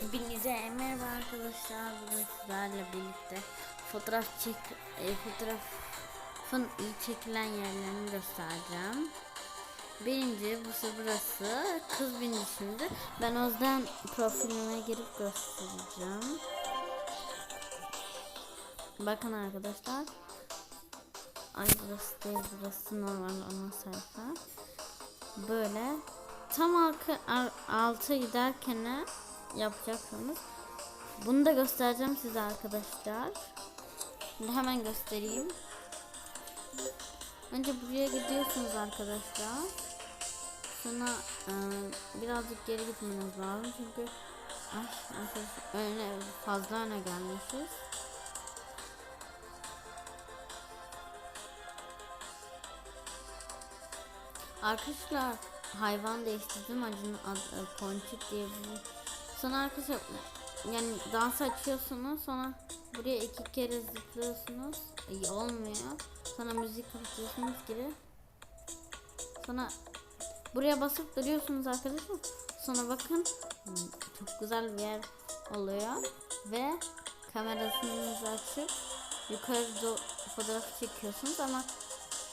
Hepinize merhaba arkadaşlar. Bugün sizlerle birlikte fotoğraf çek e, fotoğrafın iyi çekilen yerlerini göstereceğim. Birinci bu burası kız bindi şimdi. Ben o yüzden profilime girip göstereceğim. Bakın arkadaşlar. Ay burası değil burası normal ana sayfa. Böyle tam ar- alta giderken yapacaksınız. Bunu da göstereceğim size arkadaşlar. Şimdi hemen göstereyim. Önce buraya gidiyorsunuz arkadaşlar. Sonra e, birazcık geri gitmeniz lazım çünkü ay, öne fazla öne gelmişiz. Arkadaşlar hayvan değiştirdim acının adı e, Ponçik diye bir Sonra arkadaşlar yani dans açıyorsunuz sonra buraya iki kere zıplıyorsunuz. İyi olmuyor. Sonra müzik kapatıyorsunuz gibi. Sonra buraya basıp duruyorsunuz arkadaşlar. Sonra bakın çok güzel bir yer oluyor. Ve kamerasını açıp yukarı do- fotoğraf çekiyorsunuz ama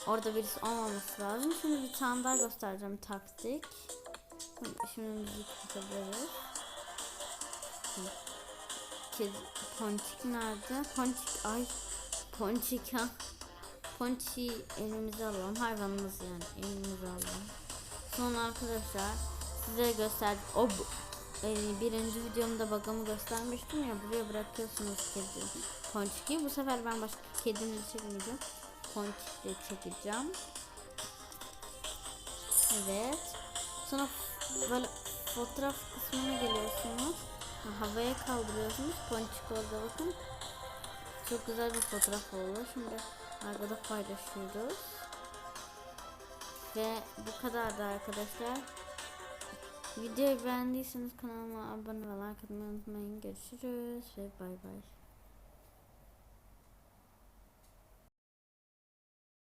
orada birisi olmaması lazım. Şimdi bir tane daha göstereceğim taktik. Şimdi müzik kapatabiliriz Kedi, ponçik nerede? Ponçik ay ponçik ha. Ponçiği elimize alalım. Hayvanımız yani elimize alalım. Sonra arkadaşlar size göster. O e, birinci videomda bagamı göstermiştim ya buraya bırakıyorsunuz kedi ponçiki. Bu sefer ben başka kedimi çekmeyeceğim. Ponçikle çekeceğim. Evet. Sonra böyle fotoğraf kısmına geliyorsunuz. Havaya kaldırıyorsunuz. Ponçik orada bakın. Çok güzel bir fotoğraf oldu. Şimdi arkada paylaşıyoruz. Ve bu kadar da arkadaşlar. Videoyu beğendiyseniz kanalıma abone ve like atmayı unutmayın. Görüşürüz ve bay bay.